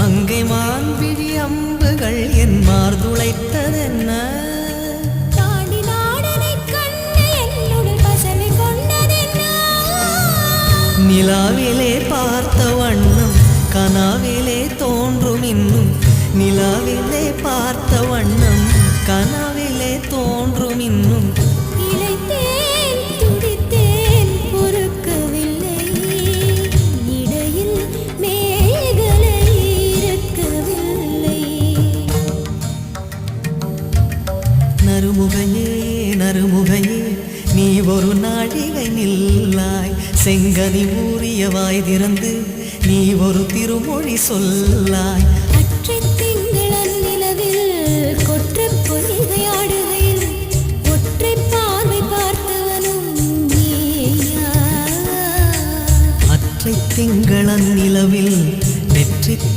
மங்கை மான்விழி அம்புகள் என் மார்துளைத்ததென்ன? நிலாவிலே பார்த்த வண்ணம் கனாவிலே தோன்றும் இன்னும். நிலாவிலே பார்த்த வண்ணம் கனாவிலே தோன்றும் இன்னும். நறுமுகையே நறுமுகையே நீ ஒரு நாழிகை நில்லாய். செங்கனி ஊறிய வாய் திறந்து நீ ஒரு திருமொழி சொல்லாய். திங்களன் நிலவில் கொற்றப்